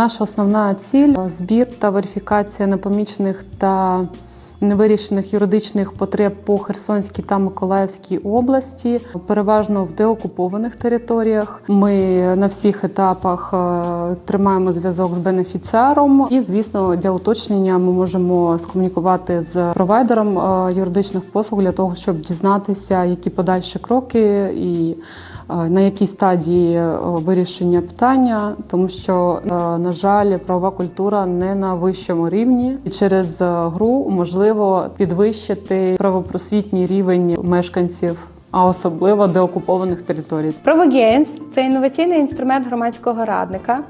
Наша основна ціль збір та верифікація непомічених та невирішених юридичних потреб по Херсонській та Миколаївській області, переважно в деокупованих територіях. Ми на всіх етапах е, тримаємо зв'язок з бенефіціаром, і звісно, для уточнення ми можемо скомунікувати з провайдером е, юридичних послуг для того, щоб дізнатися, які подальші кроки і е, на якій стадії вирішення питання, тому що, на жаль, правова культура не на вищому рівні, і через гру можливо підвищити правопросвітній рівень мешканців, а особливо деокупованих територій. ProvoGames – це інноваційний інструмент громадського радника.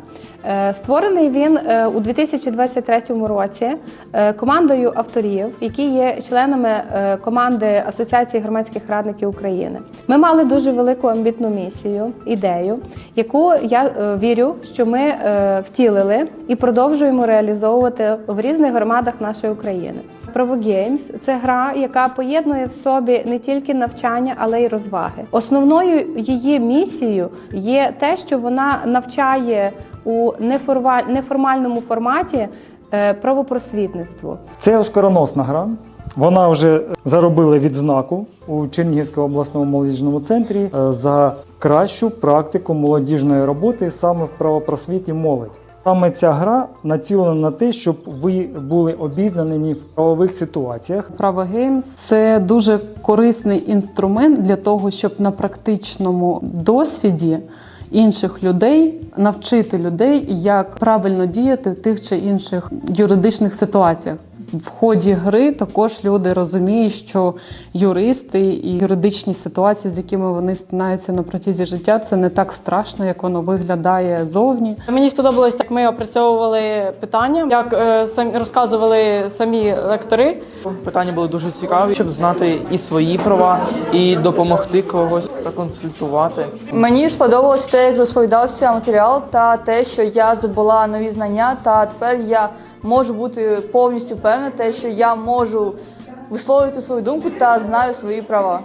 Е, Створений він е, у 2023 році е, командою авторів, які є членами команди Асоціації громадських радників України. Ми мали дуже велику амбітну місію, ідею, яку я вірю, що ми втілили і продовжуємо реалізовувати в різних громадах нашої України. ProvoGames – це гра, яка поєднує в собі не тільки навчання, але й розваги. Основною її місією є те, що вона навчає у неформаль- неформальному форматі е, правопросвітництву. Це оскароносна гра. Вона вже заробила відзнаку у Чернігівському обласному молодіжному центрі е, за кращу практику молодіжної роботи саме в правопросвіті молодь. Саме ця гра націлена на те, щоб ви були обізнані в правових ситуаціях, Право Геймс це дуже корисний інструмент для того, щоб на практичному досвіді інших людей навчити людей, як правильно діяти в тих чи інших юридичних ситуаціях. В ході гри також люди розуміють, що юристи і юридичні ситуації, з якими вони стинаються на протязі життя, це не так страшно, як воно виглядає зовні. Мені сподобалось, як ми опрацьовували питання, як е, самі розказували самі лектори. Питання були дуже цікаві, щоб знати і свої права, і допомогти когось проконсультувати. Мені сподобалось те, як розповідався матеріал, та те, що я здобула нові знання, та тепер я можу бути повністю певна, те, що я можу висловлювати свою думку та знаю свої права.